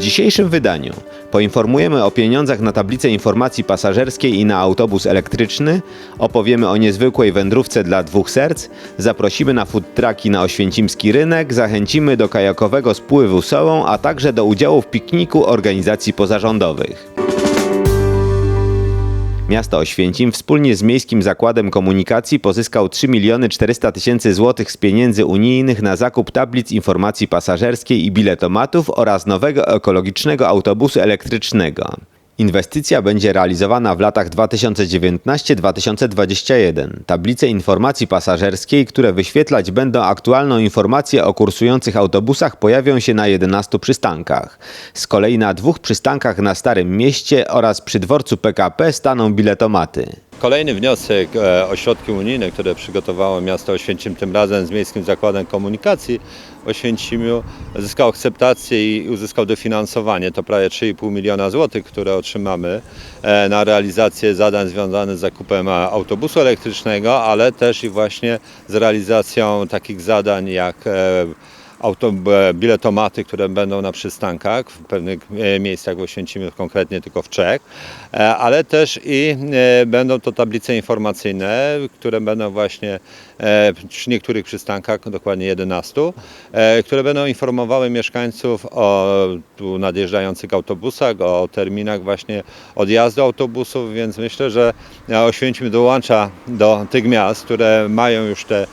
dzisiejszym wydaniu. Poinformujemy o pieniądzach na tablicę informacji pasażerskiej i na autobus elektryczny, opowiemy o niezwykłej wędrówce dla dwóch serc, zaprosimy na food trucki na oświęcimski rynek, zachęcimy do kajakowego spływu sołą, a także do udziału w pikniku organizacji pozarządowych. Miasto Oświęcim wspólnie z Miejskim Zakładem Komunikacji pozyskał 3 miliony 400 tysięcy złotych z pieniędzy unijnych na zakup tablic informacji pasażerskiej i biletomatów oraz nowego ekologicznego autobusu elektrycznego. Inwestycja będzie realizowana w latach 2019-2021. Tablice informacji pasażerskiej, które wyświetlać będą aktualną informację o kursujących autobusach, pojawią się na 11 przystankach. Z kolei na dwóch przystankach na Starym Mieście oraz przy dworcu PKP staną biletomaty. Kolejny wniosek e, o środki unijne, które przygotowało miasto Oświęcim, tym razem z Miejskim Zakładem Komunikacji w Oświęcimiu, zyskał akceptację i uzyskał dofinansowanie. To prawie 3,5 miliona złotych, które otrzymamy e, na realizację zadań związanych z zakupem e, autobusu elektrycznego, ale też i właśnie z realizacją takich zadań jak biletomaty, które będą na przystankach w pewnych miejscach w Oświęcimiu, konkretnie tylko w Czech, e, ale też i e, będą to tablice informacyjne, które będą właśnie e, przy niektórych przystankach, dokładnie 11, e, które będą informowały mieszkańców o tu nadjeżdżających autobusach, o terminach właśnie odjazdu autobusów, więc myślę, że Oświęcim dołącza do tych miast, które mają już te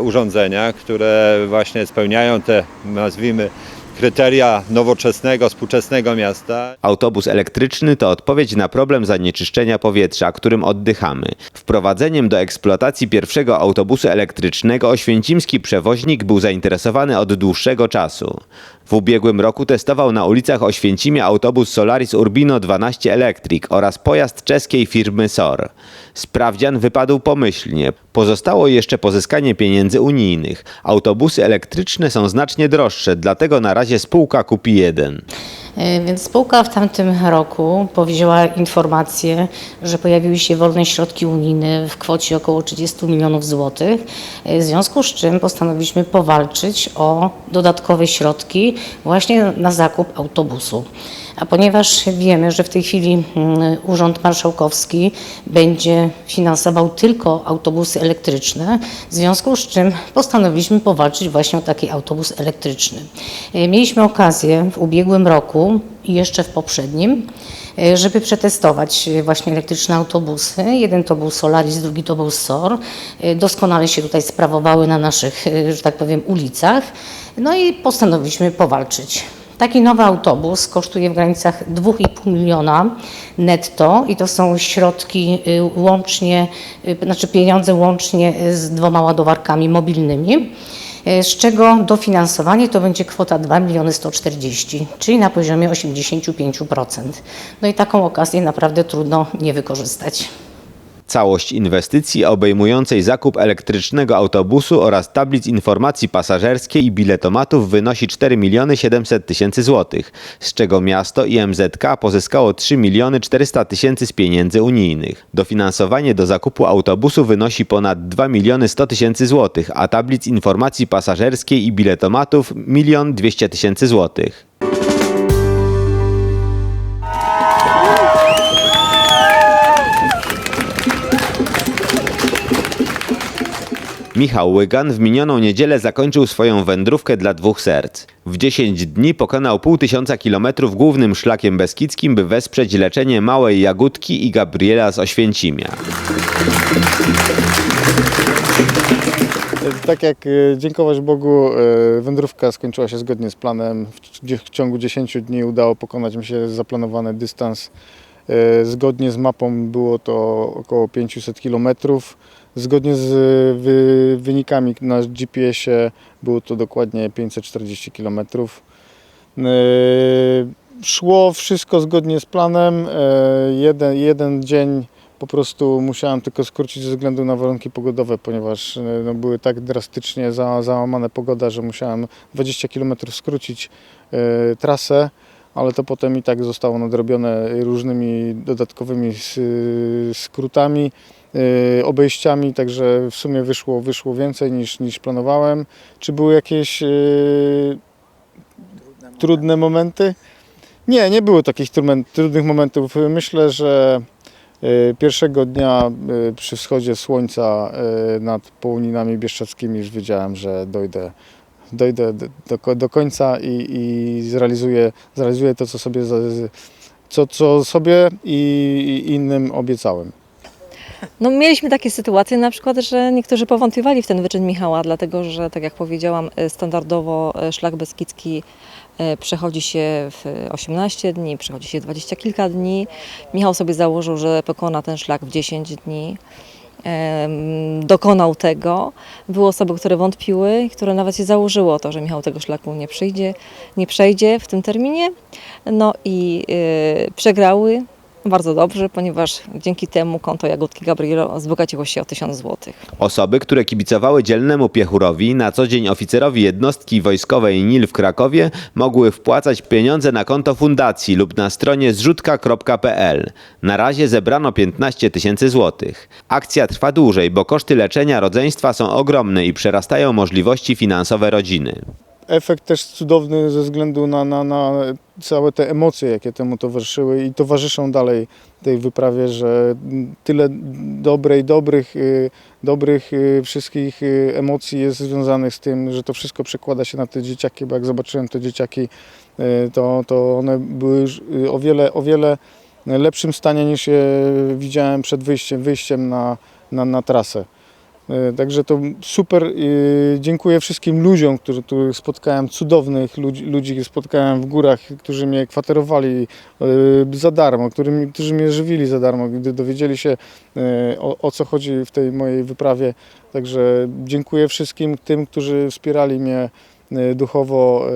urządzenia, które właśnie spełniają te, nazwijmy, kryteria nowoczesnego, współczesnego miasta. Autobus elektryczny to odpowiedź na problem zanieczyszczenia powietrza, którym oddychamy. Wprowadzeniem do eksploatacji pierwszego autobusu elektrycznego oświęcimski przewoźnik był zainteresowany od dłuższego czasu. W ubiegłym roku testował na ulicach Oświęcimia autobus Solaris Urbino 12 Electric oraz pojazd czeskiej firmy SOR. Sprawdzian wypadł pomyślnie. Pozostało jeszcze pozyskanie pieniędzy unijnych. Autobusy elektryczne są znacznie droższe, dlatego na razie spółka kupi jeden. E, Więc spółka w tamtym roku powzięła informację, że pojawiły się wolne środki unijne w kwocie około 30 milionów złotych, e, w związku z czym postanowiliśmy powalczyć o dodatkowe środki właśnie na zakup autobusu. A ponieważ wiemy, że w tej chwili mm, Urząd Marszałkowski będzie finansował tylko autobusy elektryczne, w związku z czym postanowiliśmy powalczyć właśnie o taki autobus elektryczny. E, Mieliśmy okazję w ubiegłym roku i jeszcze w poprzednim, e, żeby przetestować właśnie elektryczne autobusy. Jeden to był Solaris, drugi to był SOR. E, Doskonale się tutaj sprawowały na naszych, e, że tak powiem, ulicach. No i postanowiliśmy powalczyć. Taki nowy autobus kosztuje w granicach 2,5 miliona netto i to są środki łącznie, znaczy pieniądze łącznie z dwoma ładowarkami mobilnymi, z czego dofinansowanie to będzie kwota 2 miliony 140, czyli na poziomie 85%. No i taką okazję naprawdę trudno nie wykorzystać. Całość inwestycji obejmującej zakup elektrycznego autobusu oraz tablic informacji pasażerskiej i biletomatów wynosi 4 miliony 700 tysięcy złotych, z czego miasto i MZK pozyskało 3 miliony 400 tysięcy z pieniędzy unijnych. Dofinansowanie do zakupu autobusu wynosi ponad 2 miliony 100 tysięcy złotych, a tablic informacji pasażerskiej i biletomatów 1 200 tysięcy złotych. Michał Łygan w minioną niedzielę zakończył swoją wędrówkę dla dwóch serc. W 10 dni pokonał pół tysiąca kilometrów głównym szlakiem beskidzkim, by wesprzeć leczenie małej Jagódki i Gabriela z Oświęcimia. Tak jak e, dziękować Bogu, e, wędrówka skończyła się zgodnie z planem. W ciągu 10 dni udało pokonać mi się zaplanowany dystans. E, Zgodnie z mapą było to około 500 km. Zgodnie z e, wy- wynikami na GPS-ie było to dokładnie 540 km. E, Szło wszystko zgodnie z planem. Jeden, jeden dzień po prostu musiałem tylko skrócić ze względu na warunki pogodowe, ponieważ no, były tak drastycznie za, załamane pogoda, że musiałem 20 km skrócić trasę, ale to potem i tak zostało nadrobione różnymi dodatkowymi skrótami, e, obejściami, także w sumie wyszło, wyszło więcej niż, niż planowałem. Czy były jakieś e, trudne momenty? Nie, nie było takich trudnych momentów. Myślę, że y, pierwszego dnia y, przy wschodzie słońca y, nad połoninami bieszczadzkimi już wiedziałem, że dojdę, dojdę do, do, końca i, i zrealizuję, zrealizuję to, co sobie, co, co sobie i, i innym obiecałem. No, mieliśmy takie sytuacje na przykład, że niektórzy powątpiewali w ten wyczyn Michała, dlatego że, tak jak powiedziałam, e, standardowo e, szlak beskidzki e, przechodzi się w 18 dni, przechodzi się 20 kilka dni. Michał sobie założył, że pokona ten szlak w 10 dni. Dokonał tego. Były osoby, które wątpiły, które nawet się założyło to, że Michał tego szlaku nie przyjdzie, nie przejdzie w tym terminie. No i y, przegrały bardzo dobrze, ponieważ dzięki temu konto Jagódki Gabrielo wzbogaciło się o 1000 złotych. Osoby, które kibicowały dzielnemu Piechurowi, na co dzień oficerowi jednostki wojskowej NIL w Krakowie, mogły wpłacać pieniądze na konto fundacji lub na stronie zrzutka.pl. Na razie zebrano 15 tysięcy złotych. Akcja trwa dłużej, bo koszty leczenia rodzeństwa są ogromne i przerastają możliwości finansowe rodziny. Efekt też cudowny ze względu na, na, na całe te emocje, jakie temu towarzyszyły i towarzyszą dalej tej wyprawie, że tyle dobrej, dobrych, y, dobrych y, wszystkich y, emocji jest związanych z tym, że to wszystko przekłada się na te dzieciaki, bo jak zobaczyłem te dzieciaki, to, to one były już o wiele, o wiele lepszym stanie niż je widziałem przed wyjściem, wyjściem na, na, na trasę. E, Także to super. Dziękuję wszystkim ludziom, którzy, których spotkałem, cudownych ludzi, ludzi spotkałem w górach, którzy mnie kwaterowali e, za darmo, którymi, którzy mnie żywili za darmo, gdy dowiedzieli się e, o, o co chodzi w tej mojej wyprawie. Także dziękuję wszystkim tym, którzy wspierali mnie duchowo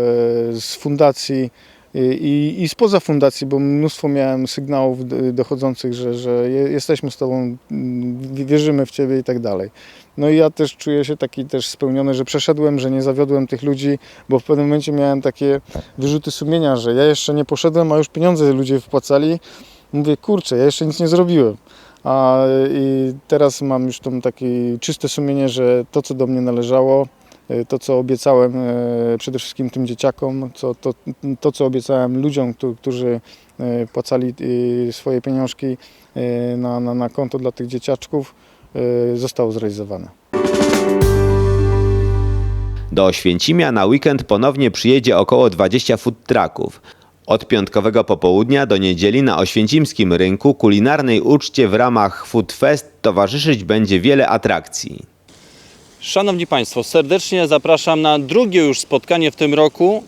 z fundacji i, i spoza fundacji, bo mnóstwo miałem sygnałów dochodzących, że, że je- jesteśmy z Tobą, wierzymy w Ciebie i tak dalej. No i ja też czuję się taki też spełniony, że przeszedłem, że nie zawiodłem tych ludzi, bo w pewnym momencie miałem takie wyrzuty sumienia, że ja jeszcze nie poszedłem, a już pieniądze ludzie wpłacali. Mówię, kurczę, ja jeszcze nic nie zrobiłem. A i teraz mam już to takie czyste sumienie, że to, co do mnie należało, to, co obiecałem e, przede wszystkim tym dzieciakom, co, to, to, co obiecałem ludziom, któ- którzy e, płacali swoje pieniążki na, na, na konto dla tych dzieciaczków, zostało zrealizowane. Do Oświęcimia na weekend ponownie przyjedzie około 20 food trucków. Od piątkowego popołudnia do niedzieli na oświęcimskim rynku kulinarnej uczcie w ramach Food Fest towarzyszyć będzie wiele atrakcji. Szanowni Państwo, serdecznie zapraszam na drugie już spotkanie w tym roku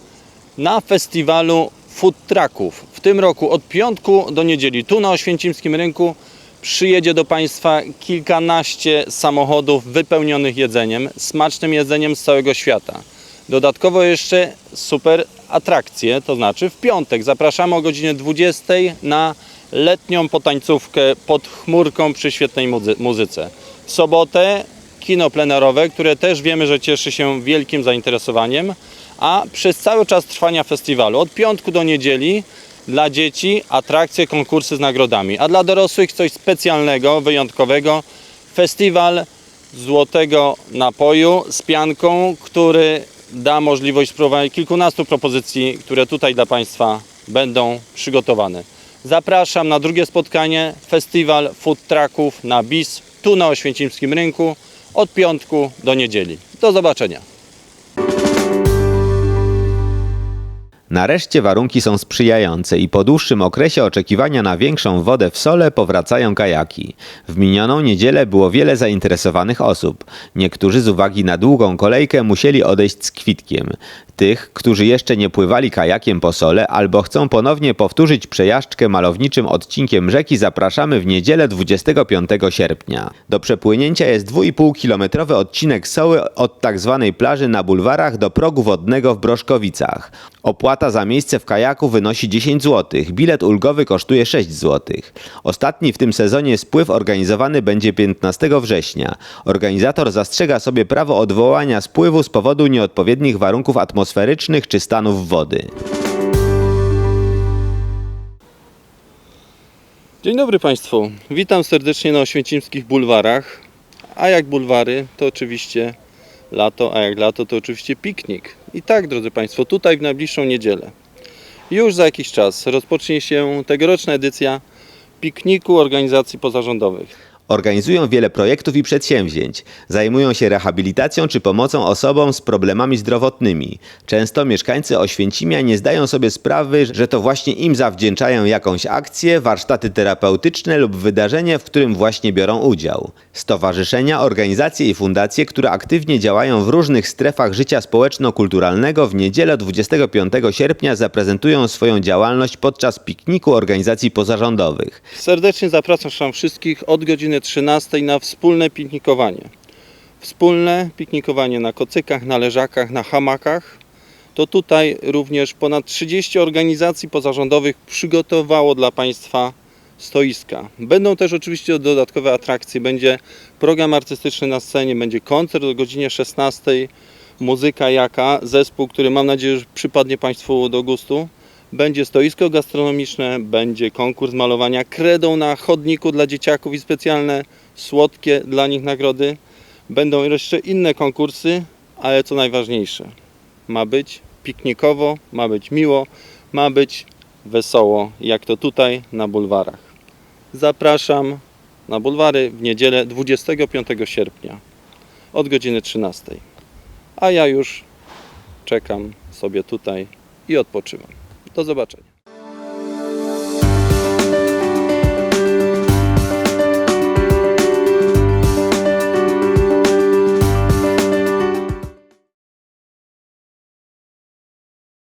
na festiwalu Food Trucków. W tym roku od piątku do niedzieli tu na Oświęcimskim Rynku przyjedzie do Państwa kilkanaście samochodów wypełnionych jedzeniem, smacznym jedzeniem z całego świata. Dodatkowo jeszcze super atrakcje, to znaczy w piątek zapraszamy o godzinie 20 na letnią potańcówkę pod chmurką przy świetnej muzy- muzyce. W sobotę kino plenerowe, które też wiemy, że cieszy się wielkim zainteresowaniem, a przez cały czas trwania festiwalu, od piątku do niedzieli, dla dzieci atrakcje, konkursy z nagrodami, a dla dorosłych coś specjalnego, wyjątkowego, festiwal złotego napoju z pianką, który da możliwość spróbowania kilkunastu propozycji, które tutaj dla Państwa będą przygotowane. Zapraszam na drugie spotkanie, festiwal food trucków na BIS, tu na Oświęcimskim Rynku, od piątku do niedzieli. Do zobaczenia. Nareszcie warunki są sprzyjające i po dłuższym okresie oczekiwania na większą wodę w sole powracają kajaki. W minioną niedzielę było wiele zainteresowanych osób. Niektórzy z uwagi na długą kolejkę musieli odejść z kwitkiem. Tych, którzy jeszcze nie pływali kajakiem po sole albo chcą ponownie powtórzyć przejażdżkę malowniczym odcinkiem rzeki zapraszamy w niedzielę 25 sierpnia. Do przepłynięcia jest 2,5-kilometrowy odcinek Soły od tak zwanej plaży na bulwarach do progu wodnego w Broszkowicach. Opłata za miejsce w kajaku wynosi 10 zł, bilet ulgowy kosztuje 6 zł. Ostatni w tym sezonie spływ organizowany będzie 15 września. Organizator zastrzega sobie prawo odwołania spływu z powodu nieodpowiednich warunków atmosferycznych czy stanów wody. Dzień dobry Państwu. Witam serdecznie na oświęcimskich bulwarach. A jak bulwary, to oczywiście lato, a jak lato, to oczywiście piknik. I tak, drodzy Państwo, tutaj w najbliższą niedzielę. Już za jakiś czas rozpocznie się tegoroczna edycja pikniku organizacji pozarządowych. Organizują wiele projektów i przedsięwzięć. Zajmują się rehabilitacją czy pomocą osobom z problemami zdrowotnymi. Często mieszkańcy Oświęcimia nie zdają sobie sprawy, że to właśnie im zawdzięczają jakąś akcję, warsztaty terapeutyczne lub wydarzenie, w którym właśnie biorą udział. Stowarzyszenia, organizacje i fundacje, które aktywnie działają w różnych strefach życia społeczno-kulturalnego w niedzielę 25 sierpnia zaprezentują swoją działalność podczas pikniku organizacji pozarządowych. Serdecznie zapraszam wszystkich od godziny 13 na wspólne piknikowanie. Wspólne piknikowanie na kocykach, na leżakach, na hamakach. To tutaj również ponad 30 organizacji pozarządowych przygotowało dla Państwa stoiska. Będą też oczywiście dodatkowe atrakcje. Będzie program artystyczny na scenie, będzie koncert o godzinie 16, muzyka jaka, zespół, który mam nadzieję, że przypadnie Państwu do gustu. Będzie stoisko gastronomiczne, będzie konkurs malowania kredą na chodniku dla dzieciaków i specjalne słodkie dla nich nagrody. Będą jeszcze inne konkursy, ale co najważniejsze, ma być piknikowo, ma być miło, ma być wesoło, jak to tutaj na bulwarach. Zapraszam na bulwary w niedzielę 25 sierpnia od godziny 13. A ja już czekam sobie tutaj i odpoczywam. Do zobaczenia.